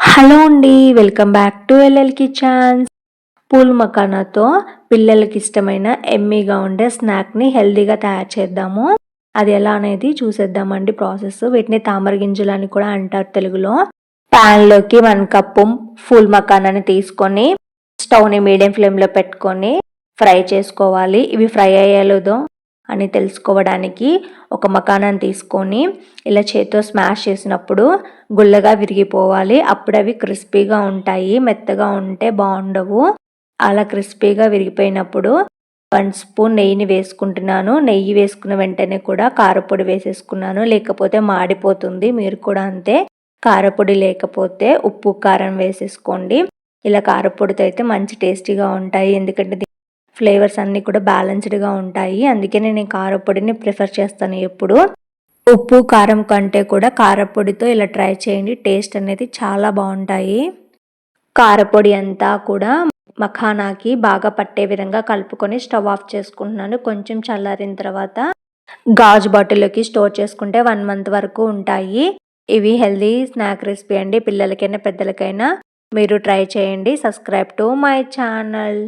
Hello అండి welcome back to LL kitchens. Pool మకానాతో పిల్లలకి ఇష్టమైన ఎమ్మీగా ఉండే స్నాక్ని హెల్తీగా తయారు చేద్దాము. అది ఎలా అనేది చూసేద్దామండి ప్రాసెస్. వీటిని తామర గింజలు అని కూడా అంటారు తెలుగులో. ప్యాన్లోకి వన్ కప్పు ఫుల్ మకానాన్ని తీసుకొని స్టవ్ని మీడియం ఫ్లేమ్లో పెట్టుకొని ఫ్రై చేసుకోవాలి. ఇవి ఫ్రై అయ్యేలేదో అని తెలుసుకోవడానికి ఒక మకానాన్ని తీసుకొని ఇలా చేతితో స్మాష్ చేసినప్పుడు గుల్లగా విరిగిపోవాలి. అప్పుడు అవి క్రిస్పీగా ఉంటాయి. మెత్తగా ఉంటే బాగుండవు. అలా క్రిస్పీగా విరిగిపోయినప్పుడు వన్ స్పూన్ నెయ్యిని వేసుకుంటున్నాను. నెయ్యి వేసుకున్న వెంటనే కూడా కారపొడి వేసేసుకున్నాను. లేకపోతే మాడిపోతుంది. మీరు కూడా అంతే. కారపొడి లేకపోతే ఉప్పు కారం వేసేసుకోండి. ఇలా కారపొడితో అయితే మంచి టేస్టీగా ఉంటాయి. ఎందుకంటే ఫ్లేవర్స్ అన్నీ కూడా బ్యాలెన్స్డ్గా ఉంటాయి. అందుకే నేను కారపొడిని ప్రిఫర్ చేస్తాను ఎప్పుడు. ఉప్పు కారం కంటే కూడా కారపొడితో ఇలా ట్రై చేయండి. టేస్ట్ అనేది చాలా బాగుంటాయి. కారపొడి అంతా కూడా మఖానాకి బాగా పట్టే విధంగా కలుపుకొని స్టవ్ ఆఫ్ చేసుకుంటున్నాను. కొంచెం చల్లారిన తర్వాత గాజు బాటిల్లోకి స్టోర్ చేసుకుంటే వన్ మంత్ వరకు ఉంటాయి. ఇవి హెల్దీ స్నాక్ రెసిపీ అండి. పిల్లలకైనా పెద్దలకైనా మీరు ట్రై చేయండి. Subscribe to my channel